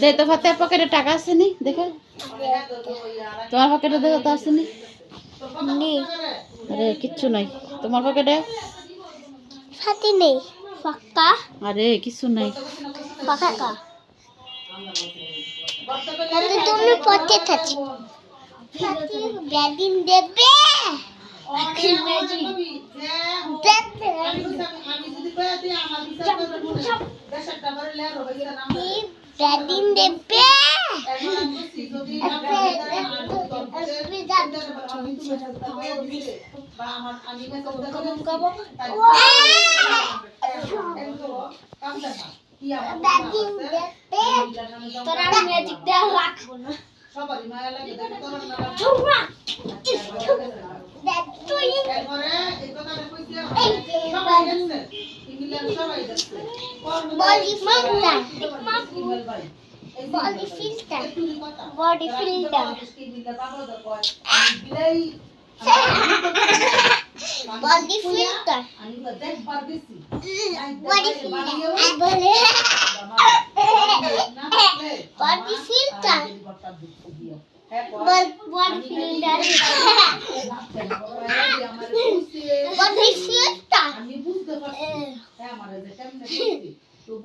দে তো ফাতে পকেটে টাকা আছে নি? দেখে। তোমার পকেটে দেখো তো আছে নি? আরে কিচ্ছু নাই। তোমার পকেটে ফাতে নেই। ফাক্কা আরে কিচ্ছু নাই। ফাঁকা? তুমি পথে থাকছো ব্যাদিন দেবে। দেবে। ব্যাটিং দেবে তোর আমি ম্যাজিক দেওয়া রাখবো না দেখ তুই body filter body filter body filter body Body filter. Body filter. Body filter. Body filter. Body filter. Body filter. Body filter. Body filter.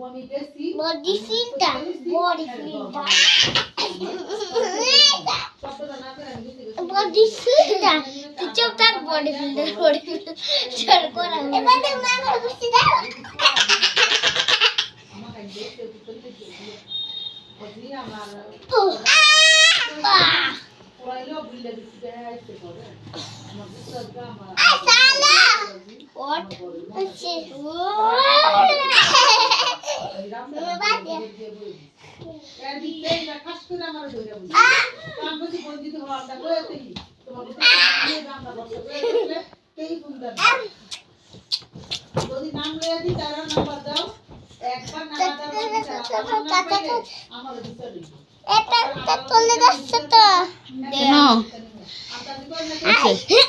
আমি দেখছি body filter body filter body filter তুই চুপ থাক বডি ফিল্টার বডি ফিল্টার চল করা এবার তো মামা বুঝতে দাও আমাকে দেখতে তো করতে দিও বুঝলি আমার পড়াইলেও বুঝলে দিচ্ছি যে করে আমার বিশ্বাস গা আমার সালা ওট আছে এর দিকে না খাস করে আমার ধরে বুঝি আমি বুঝি বঞ্চিত হওয়াটা কয়ে দেখি তোমার আমরা বসে করে কেই সুন্দর যদি নাম লয়ে এটা তো চলে যাচ্ছে তো কেন আপনাদের